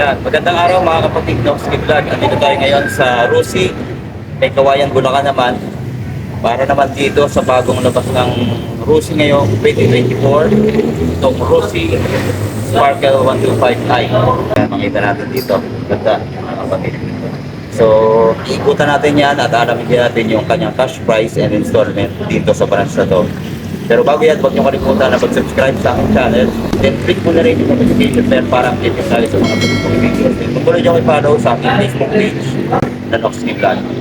Yan, magandang araw mga kapatid ng Skip Vlog. Andito tayo ngayon sa Rusi, may Kawayan, Bulacan naman. Para naman dito sa bagong labas ng Rusi ngayong 2024. Itong Rusi Sparkle 125i. Yan, makita natin dito. Ganda mga kapatid. So, ikutan natin yan at alamin din natin yung kanyang cash price and installment dito sa branch na to. Pero bago yan, huwag niyo kalimutan na mag-subscribe sa aking channel. Then click mo na rin yung notification bell para update tayo sa mga bagong videos. Then kung tuloy niyo kayo follow sa aking Facebook page na Noxy Vlog.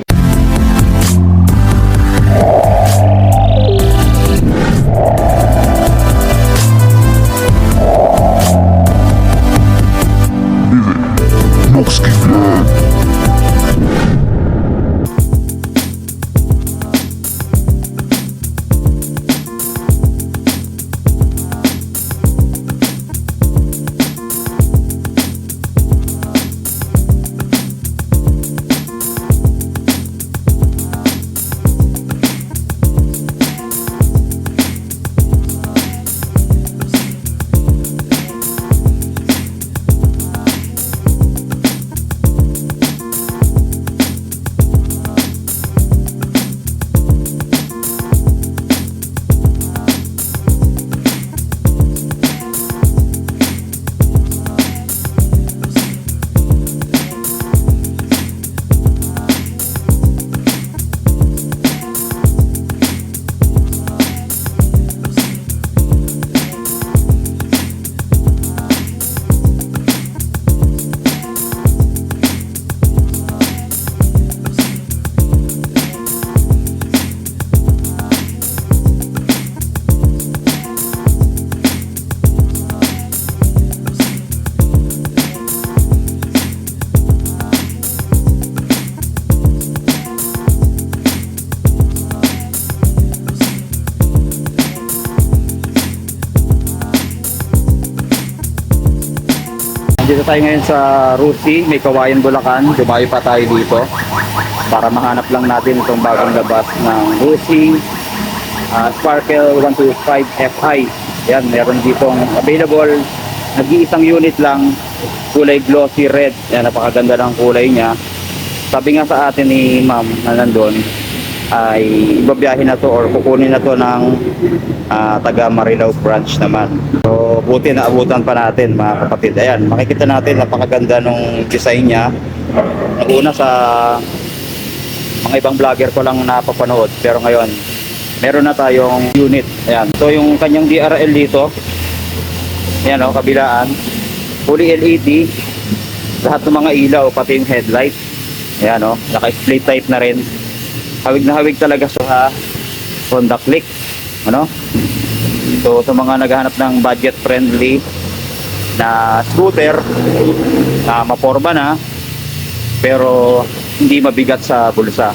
Tayo ngayon sa Rusi, may Kawayan, Bulacan. Dumayo pa tayo dito para mahanap lang natin itong bagong labas ng Rusi ah, Sparkle 125 Fi. Yan, meron ditong available. Nag-iisang unit lang, kulay glossy red. Yan, napakaganda ng kulay niya. Sabi nga sa atin ni ma'am na nandun, ay ibabiyahin na to or kukunin na to ng ah, taga Marilao branch naman. So, buti na abutan pa natin mga kapatid. Ayan, makikita natin napakaganda nung design niya. Nauna sa mga ibang vlogger ko lang napapanood pero ngayon meron na tayong unit. Ayan. So yung kanyang DRL dito, ayan o, kabilaan, fully LED, lahat ng mga ilaw, pati yung headlight. Ayan o, naka-split type na rin. Hawig na hawig talaga sa Honda Click. Ano? So sa mga naghahanap ng budget friendly na scooter na maporma na pero hindi mabigat sa bulsa.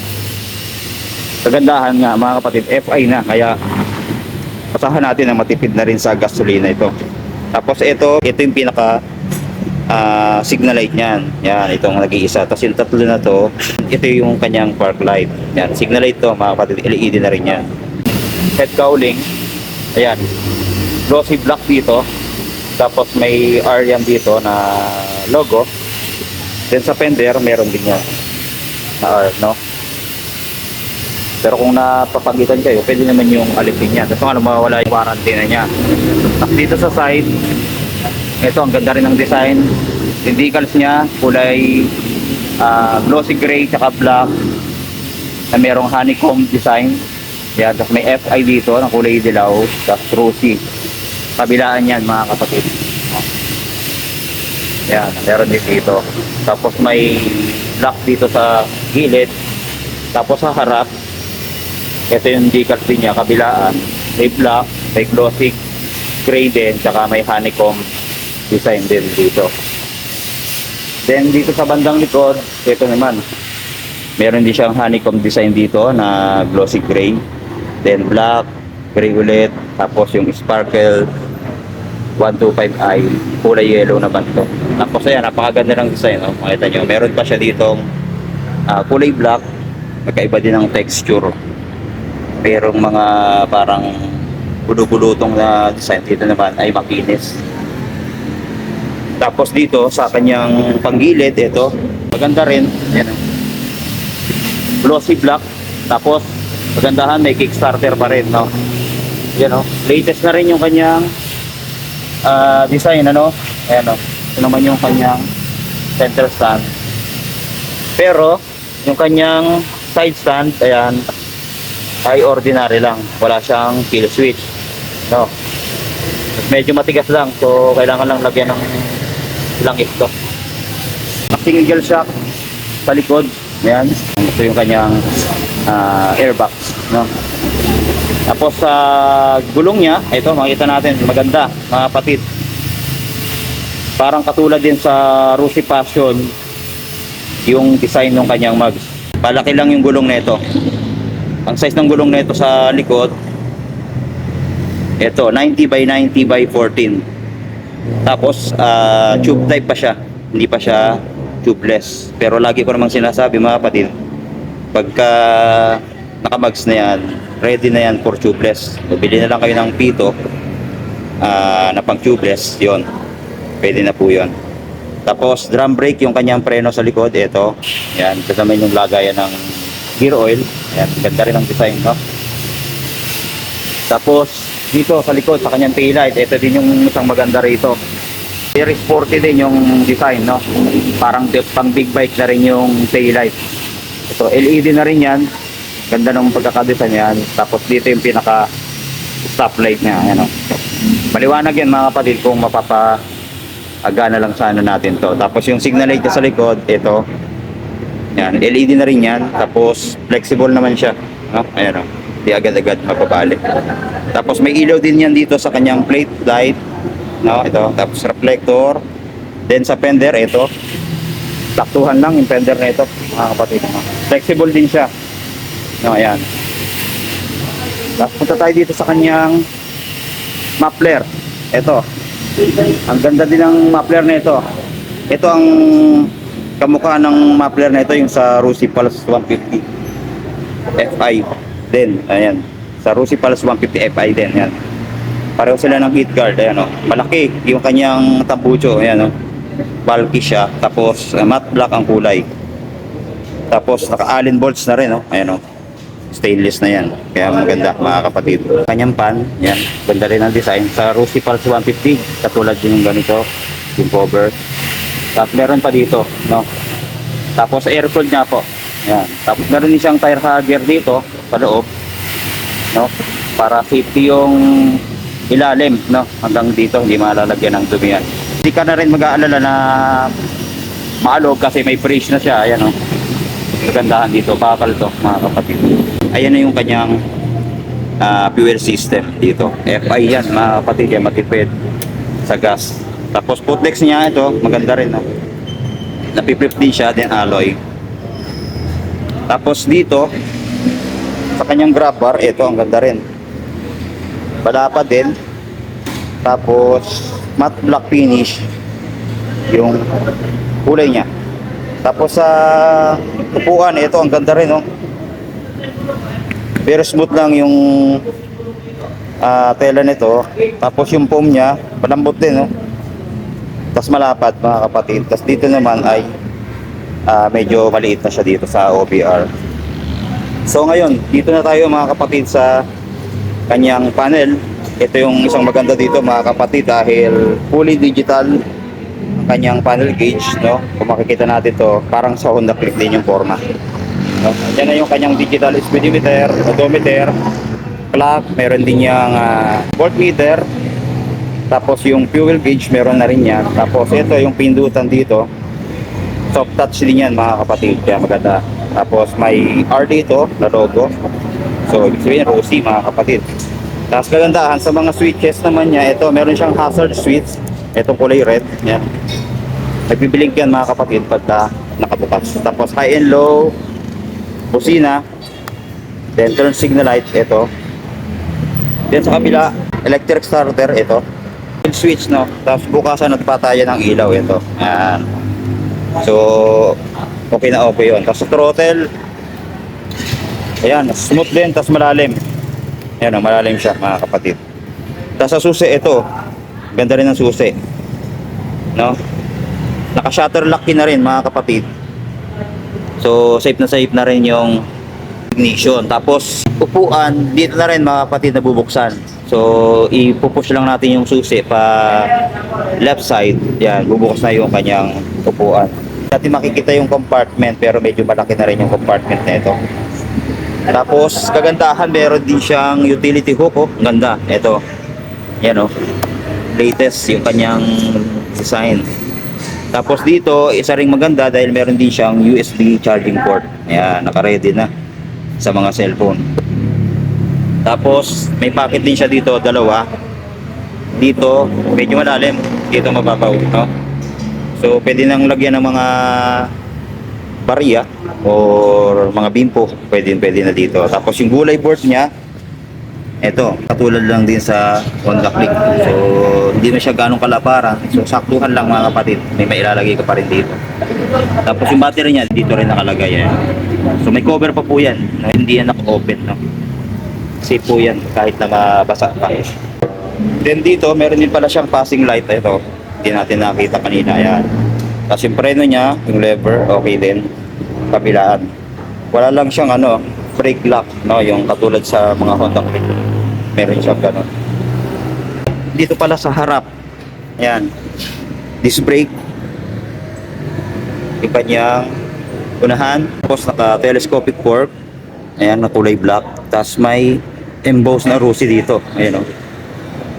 Kagandahan nga mga kapatid, FI na kaya pasahan natin na matipid na rin sa gasolina ito. Tapos ito, ito yung pinaka ah, signal light niyan. Yan, itong nag-iisa. Tapos yung tatlo na to, ito yung kanyang park light. Yan, signal light to mga kapatid, LED na rin yan. Head cowling, ayan, glossy black dito. Tapos may Arian dito na logo. Then sa fender, meron din yan na R, no? Pero kung napapagitan kayo, pwede naman yung alisin niya. Tapos ano, mawawala yung warranty na niya. Tapos dito sa side, ito, ang ganda rin ng design. Yung decals niya, kulay ah, glossy gray tsaka black na merong honeycomb design. Yan, tapos may FI dito ng kulay dilaw, tapos rosy. Kabilaan yan mga kapatid. Yan, meron din dito. Tapos may lock dito sa gilid. Tapos sa harap, ito yung decals din niya, kabilaan. May black, may glossy gray din, tsaka may honeycomb design din dito. Then dito sa bandang likod, ito naman. Meron din siyang honeycomb design dito na glossy gray. Then black, gray ulit, tapos yung sparkle 125i, kulay yellow naman to. Tapos ayan, napakaganda ng design. No? Makita nyo, meron pa siya ditong ah, kulay black, magkaiba din ng texture. Merong mga parang bulubulutong na design dito naman ay makinis. Tapos dito sa kanyang panggilid, ito, maganda rin. Yan. Glossy black. Tapos magandahan may kickstarter pa rin, no? Yan oh. Latest na rin yung kanyang ah, design, ano? Ayan oh. Ito naman yung kanyang center stand. Pero yung kanyang side stand, ayan, ay ordinary lang. Wala siyang kill switch. No. Medyo matigas lang. So, kailangan lang lagyan ng ilang ito. Single shock sa likod. Ayan. Ito yung kanyang ah, airbox. No. Tapos sa gulong niya, ito makita natin, maganda, mga kapatid. Parang katulad din sa Rusi Passion, yung design ng kanyang mags. Palaki lang yung gulong nito. Ang size ng gulong nito sa likod, ito, 90 by 90 by 14. Tapos, ah, tube type pa siya. Hindi pa siya tubeless. Pero lagi ko namang sinasabi mga kapatid, pagka nakamags na yan, ready na yan for tubeless. Bili na lang kayo ng pito ah, na pang tubeless, yon Pwede na po yon Tapos, drum brake yung kanyang preno sa likod, ito. Yan, kasama yung lagayan ng gear oil. Yan, ganda rin ang design, no? Tapos, dito sa likod, sa kanyang taillight, ito din yung isang maganda rito. Very sporty din yung design, no? Parang pang big bike na rin yung taillight. Ito, LED na rin yan. Ganda ng pagkakadesign yan. Tapos dito yung pinaka stoplight niya, ano. Maliwanag yan mga kapatid kung mapapa agana lang sana natin to. Tapos yung signal light sa likod, ito. Yan, LED na rin yan. Tapos flexible naman siya. No? Ayan o. Di agad-agad mapabalik. Tapos may ilaw din yan dito sa kanyang plate light. No, ito. Tapos reflector. Then sa fender, ito. Taktuhan lang yung fender na ito, mga kapatid. Flexible din siya. No, ayan. Tapos punta tayo dito sa kanyang muffler. Ito. Ang ganda din ng muffler na ito. Ito ang kamukha ng muffler na ito yung sa Rusi Pulse 150 FI din. Ayan. Sa Rusi Pulse 150 FI din. Ayan. Pareho sila ng heat guard. Ayan o. Malaki yung kanyang tambucho. Ayan o. Bulky siya. Tapos uh, matte black ang kulay. Tapos naka-allen bolts na rin o. Ayan o. Stainless na yan. Kaya maganda mga kapatid. Kanyang pan. Yan. Ganda rin ang design. Sa Rusi Pulse 150. Katulad din yung ganito. Yung cover. Tapos meron pa dito. No? Tapos air-cooled niya po. Yan. Tapos meron din siyang tire hugger dito sa loob. No? Para safety yung ilalim, no? Hanggang dito hindi malalagyan ng dumi yan. Hindi ka na rin mag-aalala na maalog kasi may freeze na siya. Ayan, no? Kagandahan dito, bakal to, mga kapatid. Ayan na yung kanyang ah, fuel system dito. FI yan, mga kapatid, yan matipid sa gas. Tapos putlex niya ito, maganda rin. No? Napiprip din siya, then alloy. Tapos dito, sa kanyang grab bar, ito ang ganda rin. Balapa din. Tapos matte black finish yung kulay niya. Tapos sa upuan, ito ang ganda rin, no? Very smooth lang yung ah, tela nito. Tapos yung foam niya, malambot din, no? Tapos malapad, mga kapatid. Tapos dito naman ay ah, medyo maliit na siya dito sa OBR. So ngayon, dito na tayo mga kapatid sa kanyang panel. Ito yung isang maganda dito mga kapatid dahil fully digital ang kanyang panel gauge, no? Kung makikita natin to, parang sa Honda Click din yung forma. No? Yan na yung kanyang digital speedometer, odometer, clock, meron din niyang ah, voltmeter, tapos yung fuel gauge meron na rin yan. Tapos ito yung pindutan dito. Soft touch din yan mga kapatid. Kaya maganda. Tapos may R dito na logo. So ibig sabihin Rosy mga kapatid. Tapos kagandahan sa mga switches naman niya. Ito meron siyang hazard switch. Itong kulay red. Yan. Nagbibilig yan mga kapatid pagka nakabukas. Tapos high and low. Busina. Then turn signal light. Ito. Then sa kabila, electric starter. Ito switch no tapos bukasan at patayan ng ilaw ito yan so okay na okay yun. Tapos throttle. Ayan smooth din tapos malalim. Ayan malalim siya mga kapatid. Tapos sa susi ito. Ganda rin ng susi. No? Naka-shutter lock na rin mga kapatid. So, safe na safe na rin yung ignition. Tapos, upuan, dito na rin mga kapatid nabubuksan. So, ipupush lang natin yung susi pa left side. Yan, bubukas na yung kanyang upuan. Natin makikita yung compartment pero medyo malaki na rin yung compartment na ito. Tapos, kagandahan, meron din siyang utility hook. Oh. Ganda. Ito. Yan oh. Latest yung kanyang design. Tapos dito, isa ring maganda dahil meron din siyang USB charging port. Ayan, naka-ready na sa mga cellphone. Tapos, may pocket din siya dito, dalawa. Dito, medyo malalim. Dito mababaw, no? So, pwede nang lagyan ng mga barya or mga bimpo. Pwede, pwede na dito. Tapos, yung gulay board niya, eto, katulad lang din sa Honda Click. So, hindi na siya ganong kalaparan. So, saktuhan lang mga kapatid. May mailalagay ka pa rin dito. Tapos yung battery niya, dito rin nakalagay yan. So, may cover pa po yan. Na hindi yan naka-open, no? Safe po yan kahit na mabasa pa. Then dito, meron din pala siyang passing light. Ito, hindi natin nakita kanina. Yan. Tapos yung preno niya, yung lever, okay din. Kabilaan. Wala lang siyang ano, brake lock, no? Yung katulad sa mga Honda. Meron siyang ganun. Dito pala sa harap. Yan. Disc brake. Yung kanyang unahan. Tapos naka-telescopic fork. Ayan, na kulay black. Tapos may embossed na rusi dito. Ayan o.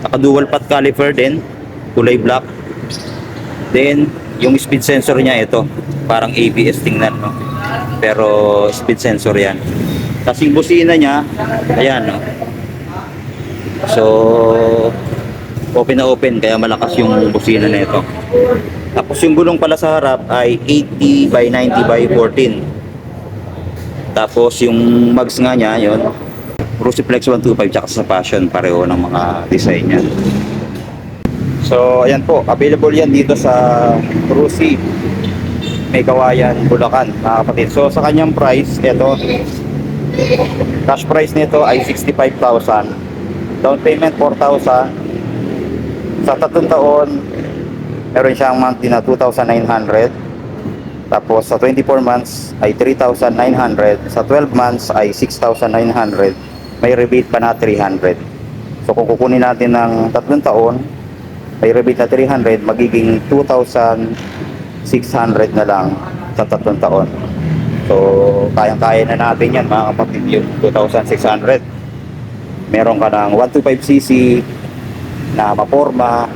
Naka-dual pot caliper din. Kulay black. Then, yung speed sensor niya ito. Parang ABS tingnan no. Pero speed sensor yan. Yung busina niya, ayan no. So, open na open kaya malakas yung busina na ito. Tapos yung gulong pala sa harap ay 80 by 90 by 14. Tapos yung mags nga niya, yun, Cruciflex 125 tsaka sa Passion, pareho ng mga design niya. So, ayan po, available yan dito sa Cruci, may kawayan, Bulacan, mga kapatid. So, sa kanyang price, ito, cash price nito ay 65,000. Down payment 4,000. Sa tatlong taon, meron siyang monthly na 2,900. Tapos sa 24 months ay 3,900. Sa 12 months ay 6,900. May rebate pa na 300. So kung kukunin natin ng tatlong taon, may rebate na 300, magiging 2,600 na lang sa tatlong taon. So kayang-kaya na natin yan mga kapatid yung 2,600. Meron ka ng 125cc na maporma,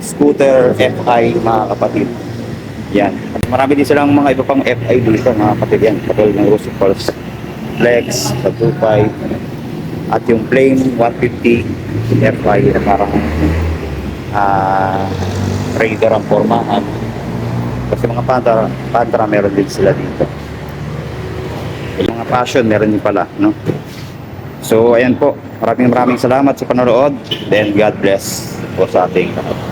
scooter, FI mga kapatid. Yan. At marami din silang mga iba pang FI dito mga kapatid yan. Katulad ng Rosy Pulse Flex, sa 25 at yung Flame 150 FI na parang ah Raider ang formahan. Kasi mga Pantera, Pantera meron din sila dito. Yung mga Passion meron din pala, no? So, ayan po. Maraming maraming salamat sa panonood. Then, God bless po sa ating lahat.